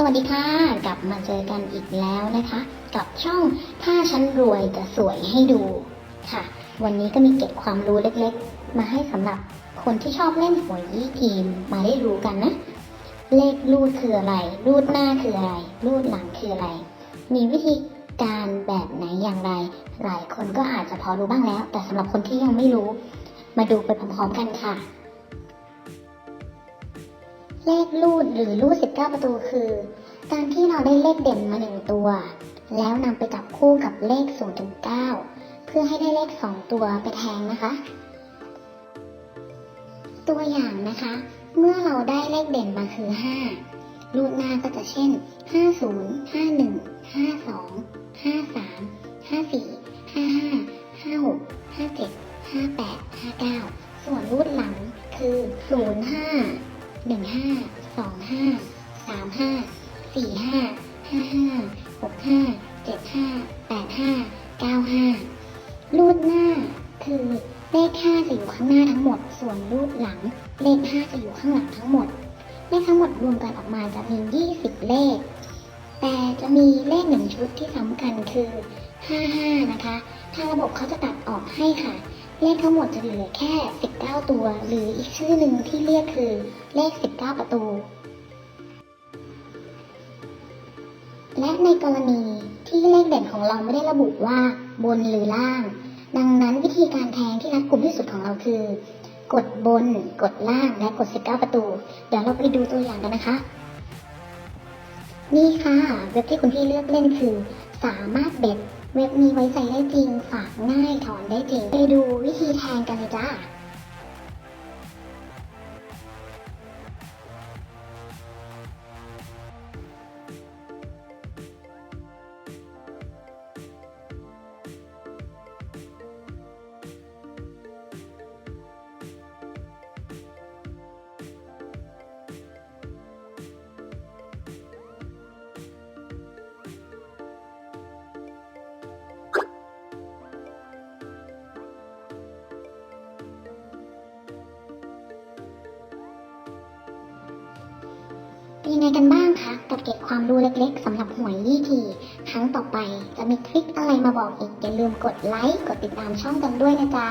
สวัสดีค่ะ กลับมาเจอกันอีกแล้วนะคะ กับช่องถ้าฉันรวยจะสวยให้ดูค่ะ วันนี้ก็มีเก็บความรู้เล็กๆ มาให้สำหรับคนที่ชอบเล่นหวยยี่ทีมมาได้รู้กันนะ เลขรูดคืออะไร รูดหน้าคืออะไร รูดหลังคืออะไร มีวิธีการแบบไหนอย่างไร หลายคนก็อาจจะพอรู้บ้างแล้ว แต่สำหรับคนที่ยังไม่รู้ มาดูไปพร้อมๆกันค่ะ เลขรูดหรือรูด 19 ประตูคือ การที่เราได้เลขเด่นมาหนึ่งตัว แล้วนำไปจับคู่กับเลข0ถึง9เพื่อให้ได้เลข 2 ตัวไปแทงนะคะ ตัวอย่างนะคะ เมื่อเราได้เลขเด่นมาคือ5รูดหน้าก็จะเช่น 50 51 52 53 54 55 56 57 58 59 ส่วนรูดหลังคือ 05 หนึ่งห้าสองห้าสามห้าสี่ห้าห้าห้าหกห้าเจ็ดห้าแปดห้าเก้าห้ารูดหน้า คือเลขห้าจะอยู่ข้างหน้าทั้งหมด ส่วนรูดหลัง เลขห้าจะอยู่ข้างหลังทั้งหมด เลขทั้งหมดรวมกันออกมาจะมี20เลข แต่จะมีเลขหนึ่งชุดที่สำคัญคือ55นะคะ ทางระบบเขาจะตัดออกให้ค่ะ เลขทั้งหมดจะเหลือแค่ 19 ตัว หรืออีกชื่อหนึ่งที่เรียกคือเลข 19 ประตู และในกรณีที่เลขเด่นของเราไม่ได้ระบุว่าบนหรือล่าง ดังนั้นวิธีการแทงที่รัดกุมที่สุดของเราคือ กดบน กดล่างและกด 19 ประตู เดี๋ยวเราไปดูตัวอย่างกันนะคะ นี่ค่ะ เว็บที่คุณพี่เลือกเล่นคือ สามารถเบ็ด เว็บมีไว้ใจได้จริง ฝากง่ายถอนได้จริง ไปดูวิธีแทงกันเลยจ้า เป็นยังไงกันบ้างคะกับเก็บความรู้เล็กๆสำหรับหวยยี่ที ครั้งต่อไปจะมีทริคอะไรมาบอกอีกอย่าลืมกดไลค์กดติดตามช่องกันด้วยนะจ๊ะ